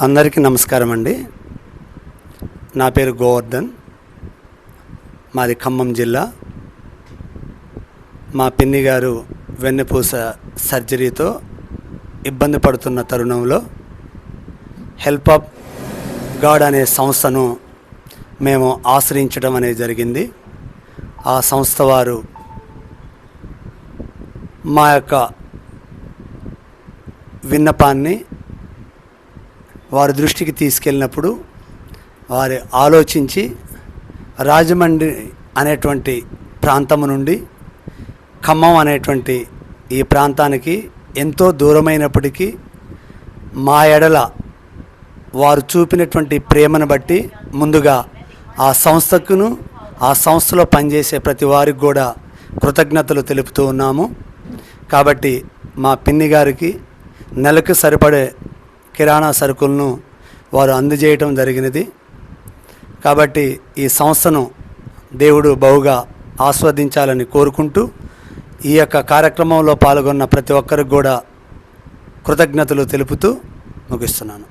అందరికీ నమస్కారం అండి. నా పేరు గోవర్ధన్. మాది ఖమ్మం జిల్లా. మా పిన్ని గారు వెన్నెపూస సర్జరీతో ఇబ్బంది పడుతున్న తరుణంలో హెల్ప్ ఆఫ్ గాడ్ అనే సంస్థను మేము ఆశ్రయించడం అనేది జరిగింది. ఆ సంస్థ వారు మా యొక్క విన్నపాన్ని వారి దృష్టికి తీసుకెళ్ళినప్పుడు వారి ఆలోచించి రాజమండ్రి అనేటువంటి ప్రాంతము నుండి ఖమ్మం అనేటువంటి ఈ ప్రాంతానికి ఎంతో దూరమైనప్పటికీ మా ఎడల వారు చూపినటువంటి ప్రేమను బట్టి ముందుగా ఆ సంస్థకును ఆ సంస్థలో పనిచేసే ప్రతి వారికి కూడా కృతజ్ఞతలు తెలుపుతూ ఉన్నాము. కాబట్టి మా పిన్ని గారికి నెలకు సరిపడే కిరాణా సరుకులను వారు అందజేయటం జరిగినది. కాబట్టి ఈ సంస్థను దేవుడు బహుగా ఆస్వాదించాలని కోరుకుంటూ ఈ యొక్క కార్యక్రమంలో పాల్గొన్న ప్రతి ఒక్కరికి కూడా కృతజ్ఞతలు తెలుపుతూ ముగిస్తున్నాను.